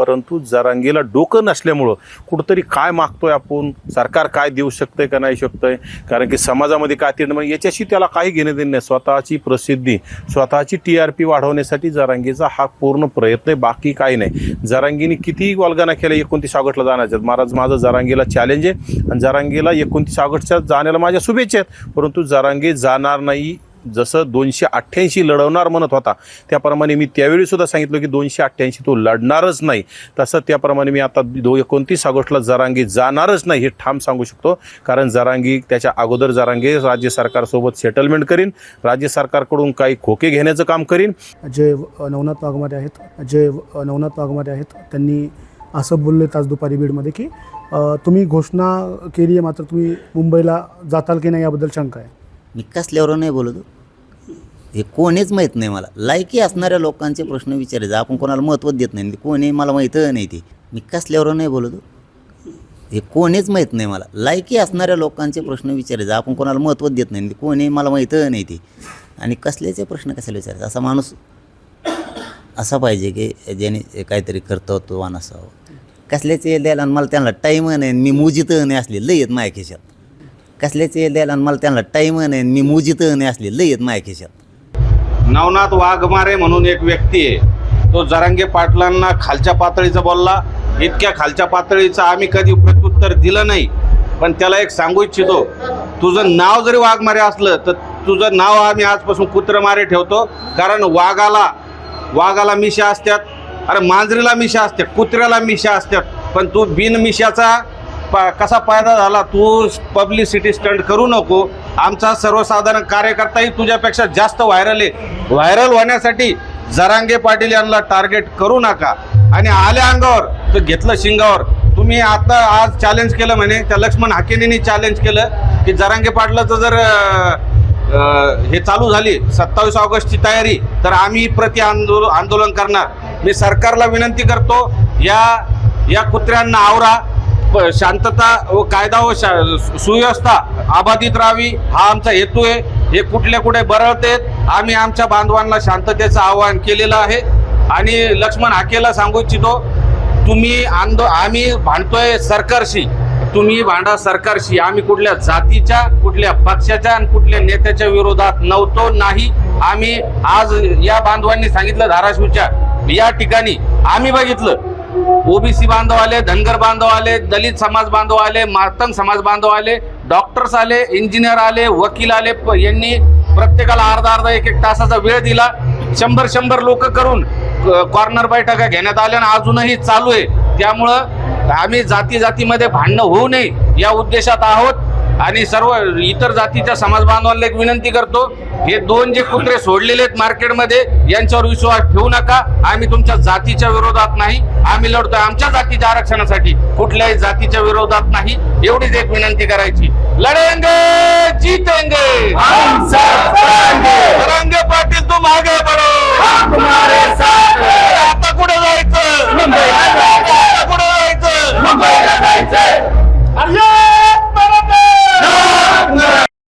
परंतु जरांगीला डोकं नसल्यामुळं कुठंतरी काय मागतोय आपण? सरकार काय देऊ शकतंय का नाही शकतंय? कारण की समाजामध्ये काय ते म्हणजे याच्याशी त्याला काही घेणं देणं नाही. स्वतःची प्रसिद्धी स्वतःची टी आर पी वाढवण्यासाठी जरांगीचा हा पूर्ण प्रयत्न आहे. बाकी काही नाही. जरांगीने कितीही वल्गना केल्या एकोणतीस ऑगस्टला जाण्याच्यात महाराज माझं जरांगीला चॅलेंज आहे. आणि जरांगीला एकोणतीस ऑगस्टच्या जाण्याला माझ्या शुभेच्छा आहेत. परंतु जरांगी जाणार नाही जसं दोनशे अठ्ठ्याऐंशी लढवणार म्हणत होता त्याप्रमाणे मी त्यावेळी सुद्धा सांगितलं की दोनशे अठ्ठ्याऐंशी तो लढणारच नाही. तसं त्याप्रमाणे मी आता दो एकोणतीस ऑगस्टला जरांगी जाणारच नाही हे ठाम सांगू शकतो. कारण जरांगी त्याच्या अगोदर जरांगी राज्य सरकारसोबत सेटलमेंट करीन. राज्य सरकारकडून काही खोके घेण्याचं काम करीन. जे नवनाथ वाघमारे आहेत. जे नवनाथ वाघमारे आहेत. त्यांनी असं बोलले आज दुपारी बीडमध्ये की तुम्ही घोषणा केली आहे मात्र तुम्ही मुंबईला जाताल की नाही याबद्दल शंका आहे? मी कसल्यावर नाही बोलतो हे. कोणीच माहीत नाही मला. लायकी असणाऱ्या लोकांचे प्रश्न विचारायचे. आपण कोणाला महत्त्व देत नाही. कोणी मला माहीत नाही ते. मी कसल्यावर नाही बोलतो हे. कोणीच माहीत नाही मला. लायकी असणाऱ्या लोकांचे प्रश्न विचारायचे. आपण कोणाला महत्त्व देत नाही. कोणी मला माहीत नाही ते. आणि कसल्याचे प्रश्न कशाला विचारायचे? असा माणूस असा पाहिजे की ज्याने काहीतरी कर्तृत्ववान असावं कसल्याचे द्यायला आणि मला त्यांना टाईम नाही मी मुजित नाही असले. लई आहेत माझ्या खिशात. कसल्याचे द्यायला आणि मला त्यांना टाईम नाही मी मुजित नाही असले लई येत माझ्या खिशात. नवनाथ वाघमारे म्हणून एक व्यक्ती आहे. तो जरांगे पाटलांना खालच्या पातळीचा बोलला. इतक्या खालच्या पातळीचं आम्ही कधी प्रत्युत्तर दिलं नाही. पण त्याला एक सांगू इच्छितो तुझं नाव जरी वाघमारे असलं तर तुझं नाव आम्ही आजपासून कुत्रमारे ठेवतो. कारण वाघाला वाघाला मिशा असतात. अरे मांजरीला मिशा असतात कुत्र्याला मिशा असतात. पण तू बिन मिशाचा पा कसा फायदा झाला तू पब्लिसिटी स्टंट करू नको. आमचा सर्वसाधारण कार्यकर्ताही तुझ्यापेक्षा जास्त व्हायरल आहे. व्हायरल होण्यासाठी जरांगे पाटील यांना टार्गेट करू नका. आणि आल्या अंगावर तर घेतलं शिंगावर. तुम्ही आता आज चॅलेंज केलं म्हणे त्या लक्ष्मण हाकेनेनी चॅलेंज केलं की जरांगे पाटलाचं जर हे चालू झाली सत्तावीस ऑगस्टची तयारी तर आम्ही प्रति आंदोल आंदोलन करणार. मी सरकारला विनंती करतो या या कुत्र्यांना आवरा शांतता व कायदा व शा- सुव्यवस्था अबाधित राहावी हा आमचा हेतू आहे. हे कुठल्या कुठे बरळतेत आम्ही आमच्या बांधवांना शांततेचं आवाहन केलेलं आहे. आणि लक्ष्मण हाकेला सांगू इच्छितो तुम्ही आंदो आम्ही भांडतोय सरकारशी. तुम्ही भांडा सरकारशी. आम्ही कुठल्या जातीच्या कुठल्या पक्षाच्या आणि कुठल्या नेत्याच्या विरोधात नव्हतो नाही. आम्ही आज या बांधवांनी सांगितलं धाराशिवच्या. या ठिकाणी आम्ही बघितलं. ओबीसी बांधव आले धनगर बांधव आले दलित समाज बांधव आले मातंग समाज बांधव आले डॉक्टर्स आले इंजिनियर आले वकील आले प- यांनी प्रत्येकाला अर्धा अर्धा एक एक तासाचा वेळ दिला. शंभर शंभर लोक करून कॉर्नर बैठका घेण्यात आल्या आणि अजूनही चालू आहे. त्यामुळं आम्ही जाती जातीमध्ये भांडणं होऊ नये या उद्देशात आहोत. आणि सर्व इतर जातीच्या समाज बांधवांना एक विनंती करतो हे दोन जे कुत्रे सोडलेले आहेत मार्केटमध्ये यांच्यावर विश्वास ठेवू नका. आम्ही तुमच्या जातीच्या विरोधात नाही. आम्ही लढतोय आमच्या जातीच्या आरक्षणासाठी. कुठल्याही जातीच्या विरोधात नाही. एवढीच एक विनंती करायची. लढेंगे जीतेंगे.